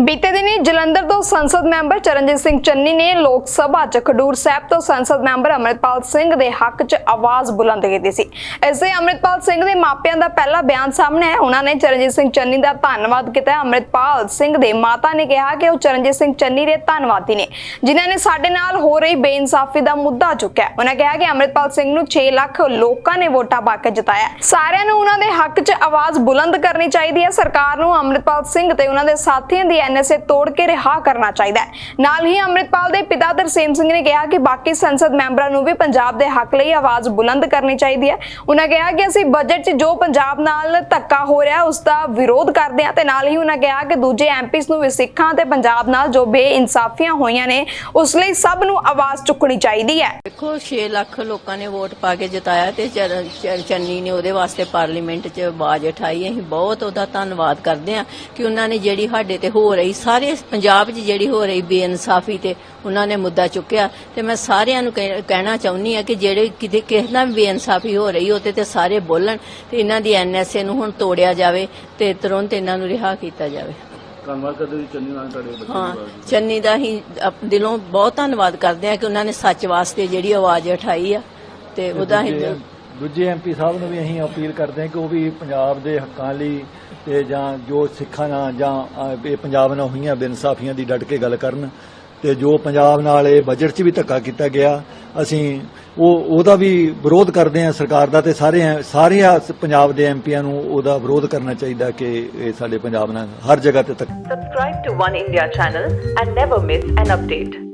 ਬੀਤੇ ਦਿਨੀ ਜਲੰਧਰ ਤੋਂ ਸੰਸਦ ਮੈਂਬਰ ਚਰਨਜੀਤ ਸਿੰਘ ਚੰਨੀ ਨੇ ਲੋਕ ਸਭਾ ਚ ਖਡੂਰ ਸਾਹਿਬ ਤੋਂ ਸੰਸਦ ਮੈਂਬਰ ਅਮਰਿਤਪਾਲ ਸਿੰਘ ਦੇ ਹੱਕ ਚ ਆਵਾਜ਼ ਬੁਲੰਦ ਕੀਤੀ ਸੀ। ਇਸੇ ਅਮਰਿਤਪਾਲ ਸਿੰਘ ਦੇ ਮਾਪਿਆਂ ਦਾ ਪਹਿਲਾ ਬਿਆਨ ਸਾਹਮਣੇ ਹੈ ਉਹਨਾਂ ਨੇ ਚਰਨਜੀਤ ਸਿੰਘ ਚੰਨੀ ਦਾ ਧੰਨਵਾਦ ਕੀਤਾ। ਅਮਰਿਤਪਾਲ ਸਿੰਘ ਦੇ ਮਾਤਾ ਨੇ ਕਿਹਾ ਕਿ ਉਹ ਚਰਨਜੀਤ ਸਿੰਘ ਚੰਨੀ ਦੇ ਧੰਨਵਾਦੀ ਨੇ, ਜਿਨ੍ਹਾਂ ਨੇ ਸਾਡੇ ਨਾਲ ਹੋ ਰਹੀ ਬੇਇਨਸਾਫੀ ਦਾ ਮੁੱਦਾ ਚੁੱਕਿਆ। ਉਹਨਾਂ ਕਿਹਾ ਕਿ ਅਮਰਿਤਪਾਲ ਸਿੰਘ ਨੂੰ 6 ਲੱਖ ਲੋਕਾਂ ਨੇ ਵੋਟਾਂ ਪਾ ਕੇ ਜਿਤਾਇਆ। ਸਾਰਿਆਂ ਨੂੰ ਉਹਨਾਂ ਦੇ ਹੱਕ 'ਚ ਆਵਾਜ਼ ਬੁਲੰਦ ਕਰਨੀ ਚਾਹੀਦੀ ਹੈ। ਸਰਕਾਰ ਨੂੰ ਅਮਰਿਤਪਾਲ ਸਿੰਘ ਤੇ ਉਹਨਾਂ ਦੇ ਸਾਥੀਆਂ ਦੀ ਐਨਐਸਏ ਤੋੜ ਕੇ ਰਿਹਾ ਕਰਨਾ ਚਾਹੀਦਾ ਹੈ। ਨਾਲ ਹੀ ਅਮਰਿਤਪਾਲ ਦੇ ਪਿਤਾ ਤਰਸੇਮ ਸਿੰਘ ਨੇ ਕਿਹਾ ਕਿ ਬਾਕੀ ਸੰਸਦ ਮੈਂਬਰਾਂ ਨੂੰ ਵੀ ਪੰਜਾਬ ਦੇ ਹੱਕ ਲਈ ਆਵਾਜ਼ ਬੁਲੰਦ ਕਰਨੀ ਚਾਹੀਦੀ ਹੈ। ਉਹਨਾਂ ਕਿਹਾ ਕਿ ਅਸੀਂ ਬਜਟ 'ਚ ਜੋ ਪੰਜਾਬ ਨਾਲ ਧੱਕਾ ਹੋ ਰਿਹਾ ਉਸ ਦਾ ਵਿਰੋਧ ਕਰਦੇ ਹਾਂ ਤੇ ਨਾਲ ਹੀ ਉਹਨਾਂ ਕਿਹਾ ਕਿ ਦੂਜੇ ਐਮਪੀਸ ਨੂੰ ਵੀ ਸਿੱਖਾਂ ਤੇ ਪੰਜਾਬ ਨਾਲ ਜੋ ਬੇਇਨਸਾਫੀਆਂ ਹੋਈਆਂ ਨੇ, ਉਸ ਲਈ ਸਭ ਨੂੰ ਆਵਾਜ਼ ਚੁੱਕਣੀ ਚਾਹੀਦੀ ਹੈ। ਦੇਖੋ 6 ਲੱਖ ਲੋਕਾਂ ਨੇ ਵੋਟ ਪਾ ਕੇ ਜਿਤਾਇਆ ਤੇ ਚੰਨੀ ਨੇ ਉਹਦੇ ਵਾਸਤੇ ਪਾਰਲੀਮੈਂਟ 'ਚ ਆਵਾਜ਼ ਉਠਾਈ। ਅਸੀਂ ਬਹੁਤ ਉਹਦਾ ਧੰਨਵਾਦ ਕਰਦੇ ਹਾਂ ਕਿ ਉਹਨਾਂ ਨੇ ਜਿਹੜੀ ਸਾਡੇ ਤੇ ਹੋਰ ਰਹੀ ਸਾਰੇ ਪੰਜਾਬ 'ਚ ਜਿਹੜੀ ਹੋ ਰਹੀ ਬੇਇਨਸਾਫੀ ਤੇ ਉਹਨਾਂ ਨੇ ਮੁੱਦਾ ਚੁੱਕਿਆ। ਤੇ ਮੈਂ ਸਾਰਿਆਂ ਨੂੰ ਕਹਿ- ਕਹਿਣਾ ਚਾਹੁੰਦੀ ਹਾਂ ਕਿ ਜਿਹੜੇ ਕਿਤੇ ਕਿਸੇ ਨਾਲ ਵੀ ਬੇਇਨਸਾਫੀ ਹੋ ਰਹੀ ਉਹਤੇ ਤੇ ਸਾਰੇ ਬੋਲਣ ਤੇ ਇਹਨਾਂ ਦੀ ਐਨਐਸਏ ਨੂੰ ਹੁਣ ਤੋੜਿਆ ਜਾਵੇ ਤੇ ਤੁਰੰਤ ਇਹਨਾਂ ਨੂੰ ਰਿਹਾ ਕੀਤਾ ਜਾਵੇ। ਧੰਨਵਾਦ ਕਰਦੇ ਜੀ ਚੰਨੀ ਨਾਲ ਤੁਹਾਡੇ ਬੱਚੇ ਹਾਂ ਦੇ ਚੰਨੀ ਦਾ ਹੀ ਅਪ- ਦਿਲੋਂ ਬਹੁਤ ਧੰਨਵਾਦ ਕਰਦੇ ਹਾਂ ਕਿ ਉਹਨਾਂ ਨੇ ਸੱਚ ਵਾਸਤੇ ਜਿਹੜੀ ਆਵਾਜ਼ ਉਠਾਈ ਆ ਤੇ ਉਹਦਾ ਹੀ ਦੂਜੇ ਐਮਪੀ ਸਾਹਿਬ ਨੂੰ ਵੀ ਅਸੀਂ ਅਪੀਲ ਕਰਦੇ ਹਾਂ ਕਿ ਉਹ ਵੀ ਪੰਜਾਬ ਦੇ ਹੱਕਾਂ ਲਈ ਤੇ ਜਾਂ ਜੋ ਸਿੱਖਾਂ ਨਾਲ ਜਾਂ ਇਹ ਪੰਜਾਬ ਨਾਲ ਹੋਈਆਂ ਬੇਇਨਸਾਫੀਆਂ ਦੀ ਡਟ ਕੇ ਗੱਲ ਕਰਨ ਤੇ ਜੋ ਪੰਜਾਬ ਨਾਲ ਇਹ ਬਜਟ 'ਚ ਵੀ ਧੱਕਾ ਕੀਤਾ ਗਿਆ, ਅਸੀਂ ਉਹ, ਉਹਦਾ ਵੀ ਵਿਰੋਧ ਕਰਦੇ ਹਾਂ ਸਰਕਾਰ ਦਾ ਤੇ ਸਾਰੇ ਸਾਰੇ ਪੰਜਾਬ ਦੇ ਐਮਪੀਆਂ ਨੂੰ ਉਹਦਾ ਵਿਰੋਧ ਕਰਨਾ ਚਾਹੀਦਾ ਕਿ ਇਹ ਸਾਡੇ ਪੰਜਾਬ ਨਾਲ ਹਰ ਜਗ੍ਹਾ ਤੇ ਧੱਕਾ Subscribe to One India channel and never miss an update.